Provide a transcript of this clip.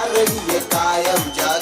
आरंग्य कायम जग